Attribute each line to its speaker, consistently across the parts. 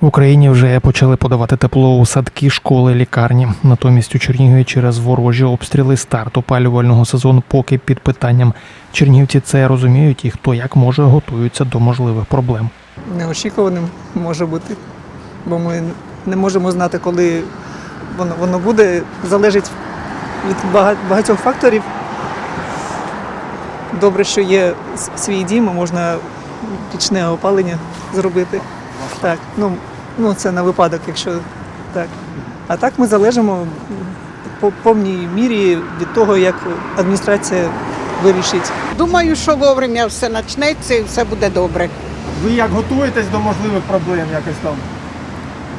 Speaker 1: В Україні вже почали подавати тепло у садки, школи, лікарні. Натомість у Чернігові через ворожі обстріли старт опалювального сезону поки під питанням. Чернігівці це розуміють і хто як може готуються до можливих проблем.
Speaker 2: неочікуваним може бути, бо ми не можемо знати, коли воно, воно буде. Залежить від багатьох факторів. Добре, що є свій дім, можна пічне опалення зробити. Так, ну, ну це на випадок, якщо так. А так ми залежимо по повній мірі від того, як адміністрація вирішить.
Speaker 3: Думаю, що вовремя все почнеться і все буде добре.
Speaker 4: Ви як готуєтесь до можливих проблем якось там?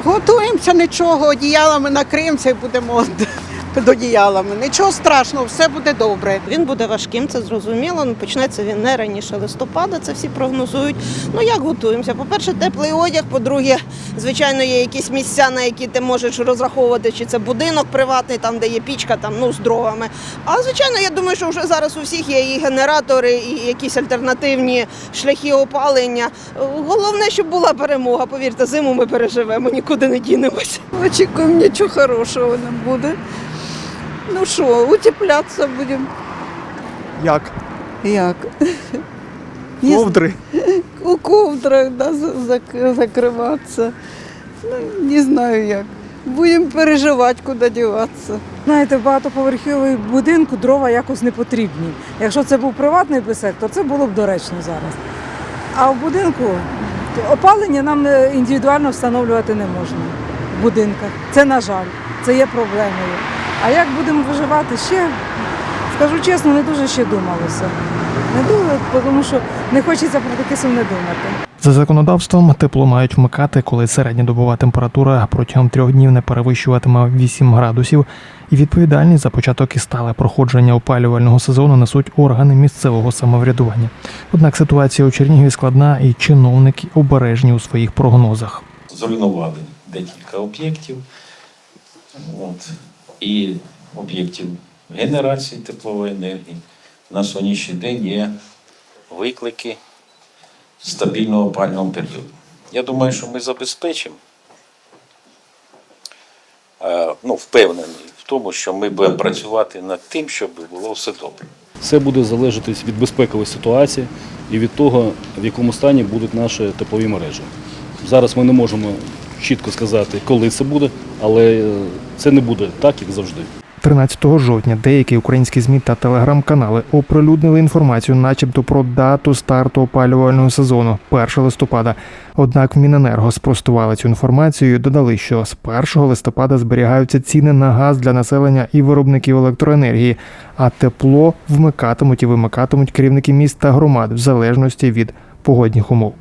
Speaker 3: Готуємося нічого, одіялами накриємося і будемо під одіялами. Нічого страшного, все буде добре.
Speaker 5: Він буде важким, це зрозуміло. Ну, Почнеться він не раніше листопада, це всі прогнозують. Ну як готуємося? По-перше, теплий одяг. По-друге, звичайно, є якісь місця, на які ти можеш розраховувати, чи це будинок приватний, там де є пічка, там ну з дровами. А звичайно, я думаю, що вже зараз у всіх є і генератори, і якісь альтернативні шляхи опалення. Головне, щоб була перемога. Повірте, зиму ми переживемо, нікуди не дінемося.
Speaker 6: Очікуємо, нічого хорошого не буде. Ну що, утеплятися будемо.
Speaker 4: Як?
Speaker 6: Як?
Speaker 4: Ковдри?
Speaker 6: У ковдрах да, зак- закриватися. Ну, не знаю як. Будемо переживати, куди діватися.
Speaker 7: Знаєте, в багатоповерховий будинку дрова якось не потрібні. Якщо це був приватний сектор, це було б доречно зараз. А в будинку опалення нам індивідуально встановлювати не можна в будинках. Це, на жаль, це є проблемою. А як будемо виживати ще, скажу чесно, не дуже ще думалося. Не дуже, тому що не хочеться про таке сумне думати.
Speaker 1: За законодавством тепло мають вмикати, коли середньодобова температура протягом трьох днів не перевищуватиме 8 градусів. І відповідальність за початок і стале проходження опалювального сезону несуть органи місцевого самоврядування. Однак ситуація у Чернігові складна і чиновники обережні у своїх прогнозах.
Speaker 8: зруйнували декілька об'єктів. От. І об'єктів генерації теплової енергії. На сьогоднішній день є виклики стабільного опального періоду. Я думаю, що ми забезпечимо. е, Ну, впевнений в тому, що ми будемо працювати над тим, щоб було все добре.
Speaker 9: Все буде залежати від безпекової ситуації і від того, в якому стані будуть наші теплові мережі. Зараз ми не можемо чітко сказати, коли це буде, але е, це не буде так, як завжди.
Speaker 1: 13 жовтня деякі українські ЗМІ та телеграм-канали оприлюднили інформацію, начебто про дату старту опалювального сезону 1 листопада. Однак Міненерго спростували цю інформацію і додали, що з 1 листопада зберігаються ціни на газ для населення і виробників електроенергії, а тепло вмикатимуть і вимикатимуть керівники міст та громад в залежності від погодних умов.